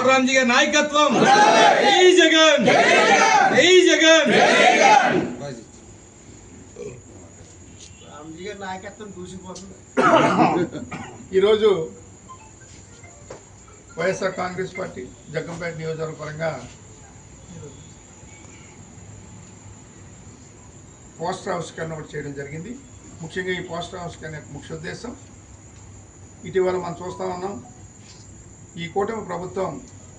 బాలరాంజీ గారి నాయకత్వం. జై జగన్. జై జగన్. నాయకత్వం ఈరోజు వైఎస్ఆర్ కాంగ్రెస్ పార్టీ జగ్గంపేట నియోజకవర్గ పరంగా పోస్టర్ ఆవిష్కరణ ఒకటి చేయడం జరిగింది. ముఖ్యంగా ఈ పోస్టర్ ఆవిష్కరణ యొక్క ముఖ్య ఉద్దేశం ఇటీవల మనం చూస్తా ఉన్నాం ఈ కూటమి ప్రభుత్వం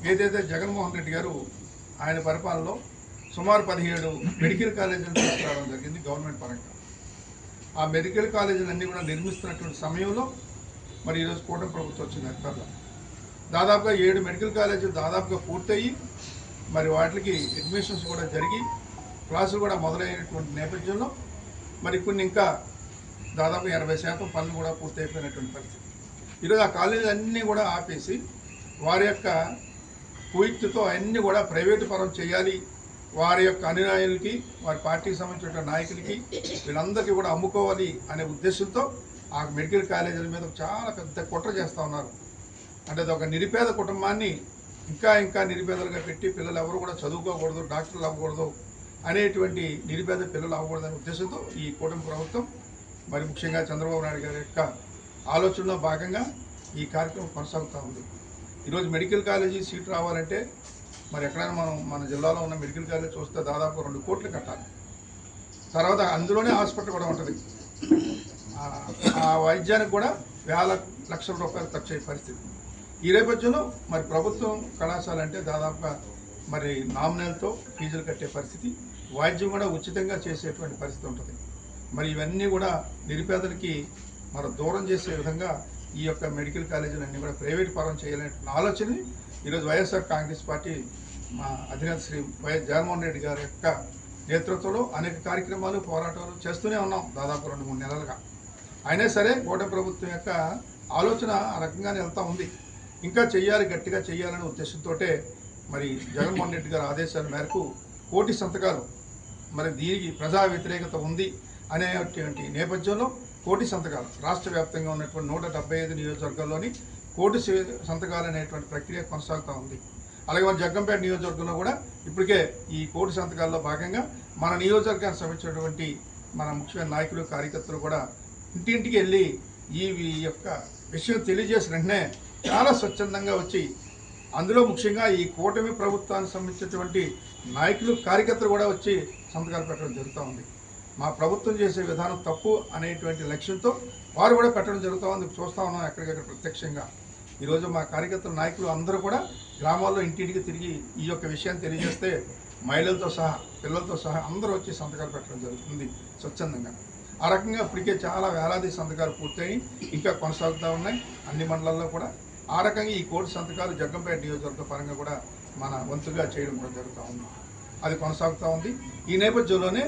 ఏదైతే జగన్మోహన్ రెడ్డి గారు ఆయన పరిపాలనలో సుమారు పదిహేడు మెడికల్ కాలేజీలను తీసుకురావడం జరిగింది గవర్నమెంట్ పరంగా. ఆ మెడికల్ కాలేజీలన్నీ కూడా నిర్మిస్తున్నటువంటి సమయంలో మరి ఈరోజు కూటమి ప్రభుత్వం వచ్చింది అధికారులు దాదాపుగా ఏడు మెడికల్ కాలేజీలు దాదాపుగా పూర్తయ్యి మరి వాటికి అడ్మిషన్స్ కూడా జరిగి క్లాసులు కూడా మొదలైనటువంటి నేపథ్యంలో మరి కొన్ని ఇంకా దాదాపు ఎనభై శాతం పనులు కూడా పూర్తయిపోయినటువంటి పరిస్థితి. ఈరోజు ఆ కాలేజీలన్నీ కూడా ఆపేసి వారి యొక్క కుయుక్తితో అన్నీ కూడా ప్రైవేటు పరం చేయాలి. వారి యొక్క అనునాయులకి వారి పార్టీకి సంబంధించిన నాయకులకి వీళ్ళందరికీ కూడా అమ్ముకోవాలి అనే ఉద్దేశంతో ఆ మెడికల్ కాలేజీల మీద చాలా పెద్ద కుట్ర చేస్తూ ఉన్నారు. అంటే అది ఒక నిరుపేద కుటుంబాన్ని ఇంకా ఇంకా నిరుపేదలుగా పెట్టి పిల్లలు ఎవరు కూడా చదువుకోకూడదు డాక్టర్లు అవ్వకూడదు అనేటువంటి నిరుపేద పిల్లలు అవ్వకూడదు అనే ఉద్దేశంతో ఈ కూటమి ప్రభుత్వం మరి ముఖ్యంగా చంద్రబాబు నాయుడు గారి యొక్క ఆలోచనలో భాగంగా ఈ కార్యక్రమం కొనసాగుతూ ఉంది. ఈరోజు మెడికల్ కాలేజీ సీట్ రావాలంటే మరి ఎక్కడైనా మనం మన జిల్లాలో ఉన్న మెడికల్ కాలేజ్ చూస్తే దాదాపు రెండు కోట్లు కట్టాలి. తర్వాత అందులోనే హాస్పిటల్ కూడా ఉంటుంది. ఆ- ఆ వైద్యానికి కూడా వేల లక్షల రూపాయలు ఖర్చు అయ్యే పరిస్థితి. ఈ నేపథ్యంలో మరి ప్రభుత్వం కళాశాల అంటే దాదాపుగా మరి నామినల్తో ఫీజులు కట్టే పరిస్థితి వైద్యం కూడా ఉచితంగా చేసేటువంటి పరిస్థితి ఉంటుంది. మరి ఇవన్నీ కూడా నిరుపేదలకి మరి దూరం చేసే విధంగా ఈ యొక్క మెడికల్ కాలేజీలన్నీ కూడా ప్రైవేట్ పరం చేయాలనే ఆలోచనని ఈరోజు వైఎస్ఆర్ కాంగ్రెస్ పార్టీ మా అధినేత శ్రీ వైఎస్ జగన్మోహన్ రెడ్డి గారి యొక్క నేతృత్వంలో అనేక కార్యక్రమాలు పోరాటాలు చేస్తూనే ఉన్నాం దాదాపు రెండు మూడు నెలలుగా. అయినా సరే కోట ప్రభుత్వం యొక్క ఆలోచన ఆ రకంగానే వెళ్తూ ఉంది. ఇంకా చేయాలి గట్టిగా చేయాలనే ఉద్దేశంతో మరి జగన్మోహన్ రెడ్డి గారి ఆదేశాల మేరకు కోటి సంతకాలు మరి దీనికి ప్రజా వ్యతిరేకత ఉంది అనేటువంటి నేపథ్యంలో కోటి సంతకాలు. రాష్ట్ర వ్యాప్తంగా ఉన్నటువంటి నూట డెబ్బై ఐదు నియోజకవర్గాల్లోని కోటి సంతకాలు అనేటువంటి ప్రక్రియ కొనసాగుతూ ఉంది. అలాగే మన జగ్గంపేట నియోజకవర్గంలో కూడా ఇప్పటికే ఈ కోటి సంతకాల్లో భాగంగా మన నియోజకవర్గానికి సంబంధించినటువంటి మన ముఖ్యమైన నాయకులు కార్యకర్తలు కూడా ఇంటింటికి వెళ్ళి ఈ ఈ యొక్క విషయం తెలియజేసిన వెంటనే చాలా స్వచ్ఛందంగా వచ్చి అందులో ముఖ్యంగా ఈ కూటమి ప్రభుత్వానికి సంబంధించినటువంటి నాయకులు కార్యకర్తలు కూడా వచ్చి సంతకాలు పెట్టడం జరుగుతూ ఉంది. మా ప్రభుత్వం చేసే విధానం తప్పు అనేటువంటి లక్ష్యంతో వారు కూడా పెట్టడం జరుగుతూ ఉంది. చూస్తూ ఉన్నాం ఎక్కడికక్కడ ప్రత్యక్షంగా. ఈరోజు మా కార్యకర్తల నాయకులు అందరూ కూడా గ్రామాల్లో ఇంటింటికి తిరిగి ఈ యొక్క విషయాన్ని తెలియజేస్తే మహిళలతో సహా పిల్లలతో సహా అందరూ వచ్చి సంతకాలు పెట్టడం జరుగుతుంది స్వచ్ఛందంగా. ఆ రకంగా ఇప్పటికే చాలా వేలాది సంతకాలు పూర్తయి ఇంకా కొనసాగుతూ ఉన్నాయి. అన్ని మండలాల్లో కూడా ఆ రకంగా ఈ కోటి సంతకాలు జగ్గంపేట నియోజకవర్గ పరంగా కూడా మన వంతుగా చేయడం కూడా జరుగుతూ ఉంది. అది కొనసాగుతూ ఉంది. ఈ నేపథ్యంలోనే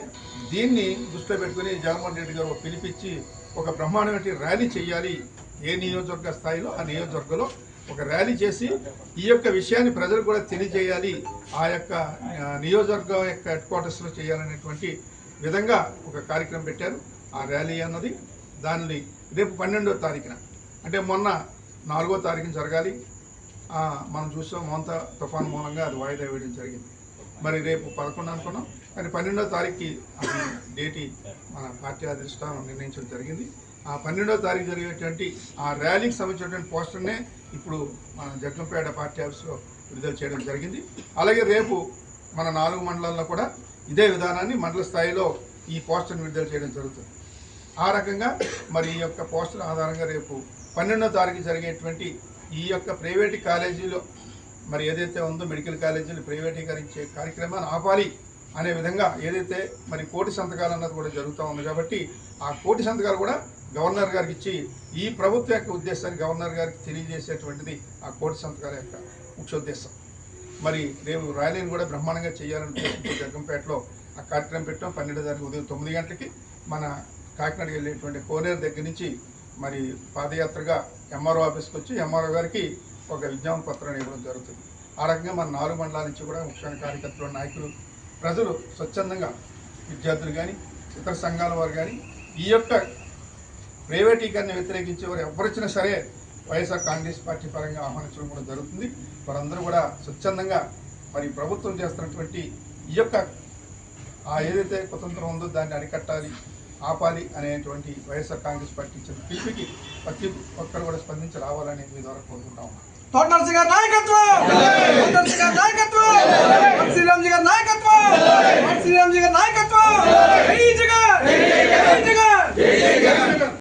దీన్ని దృష్టిలో పెట్టుకుని జగన్మోహన్ రెడ్డి గారు పిలిపించి ఒక బ్రహ్మాండమైన ర్యాలీ చేయాలి. ఏ నియోజకవర్గ స్థాయిలో ఆ నియోజకవర్గంలో ఒక ర్యాలీ చేసి ఈ యొక్క విషయాన్ని ప్రజలు కూడా తెలియజేయాలి. ఆ యొక్క నియోజకవర్గం యొక్క హెడ్ క్వార్టర్స్లో చేయాలనేటువంటి విధంగా ఒక కార్యక్రమం పెట్టారు. ఆ ర్యాలీ అన్నది దానిని రేపు పన్నెండో తారీఖున అంటే మొన్న నాలుగో తారీఖున జరగాలి. మనం చూసాం మొంత తుఫాన్ మూలంగా అది వాయిదా వేయడం జరిగింది. మరి రేపు పదకొండు అనుకున్నాం. కానీ పన్నెండో తారీఖుకి అది డేటి మన పార్టీ అధిష్టానం నిర్ణయించడం జరిగింది. ఆ పన్నెండో తారీఖు జరిగేటువంటి ఆ ర్యాలీకి సంబంధించినటువంటి పోస్టర్నే ఇప్పుడు మన జగ్గంపేట పార్టీ ఆఫీస్లో విడుదల చేయడం జరిగింది. అలాగే రేపు మన నాలుగు మండలాల్లో కూడా ఇదే విధానాన్ని మండల స్థాయిలో ఈ పోస్టర్ని విడుదల చేయడం జరుగుతుంది. ఆ రకంగా మరి ఈ యొక్క పోస్టర్ ఆధారంగా రేపు పన్నెండో తారీఖు జరిగేటువంటి ఈ యొక్క ప్రైవేట్ కాలేజీలో మరి ఏదైతే ఉందో మెడికల్ కాలేజీలు ప్రైవేటీకరించే కార్యక్రమాన్ని ఆపాలి అనే విధంగా ఏదైతే మరి కోటి సంతకాలు అన్నది కూడా జరుగుతూ ఉంది కాబట్టి ఆ కోటి సంతకాలు కూడా గవర్నర్ గారికి ఇచ్చి ఈ ప్రభుత్వ యొక్క ఉద్దేశాన్ని గవర్నర్ గారికి తెలియజేసేటువంటిది ఆ కోటి సంతకాల యొక్క ముఖ్య ఉద్దేశం. మరి రేపు ర్యాలీని కూడా బ్రహ్మాండంగా చేయాలని ఉద్దేశంతో జగ్గంపేటలో ఆ కార్యక్రమం పెట్టాం. పన్నెండు తారీఖు ఉదయం తొమ్మిది గంటలకి మన కాకినాడకి వెళ్ళేటువంటి కోనేరు దగ్గర నుంచి మరి పాదయాత్రగా ఎంఆర్ఓ ఆఫీస్కి వచ్చి ఎంఆర్ఓ గారికి ఒక విజ్ఞాపన పత్రాన్ని ఇవ్వడం జరుగుతుంది. ఆ రకంగా మన నాలుగు మండలాల నుంచి కూడా ముఖ్యమైన కార్యకర్తలు నాయకులు ప్రజలు స్వచ్ఛందంగా విద్యార్థులు కానీ ఇతర సంఘాల వారు కానీ ఈ యొక్క ప్రైవేటీకరణ వ్యతిరేకించే వారు ఎవరొచ్చినా సరే వైఎస్ఆర్ కాంగ్రెస్ పార్టీ పరంగా ఆహ్వానించడం కూడా జరుగుతుంది. వారందరూ కూడా స్వచ్ఛందంగా మరి ప్రభుత్వం చేస్తున్నటువంటి ఈ యొక్క ఆ ఏదైతే కుతంత్రం ఉందో దాన్ని అరికట్టాలి ఆపాలి అనేటువంటి వైఎస్ఆర్ కాంగ్రెస్ పార్టీ ఇచ్చిన పిలుపుకి ప్రతి ఒక్కరు కూడా స్పందించి రావాలని మీ ద్వారా కోరుకుంటా తోట నరసింహ గారి నాయకత్వం నరసింహ గారి నాయకత్వం! శ్రీరామ్జీ గారి నాయకత్వం! శ్రీరామ్జీ గారి నాయకత్వం జగన్! జగన్!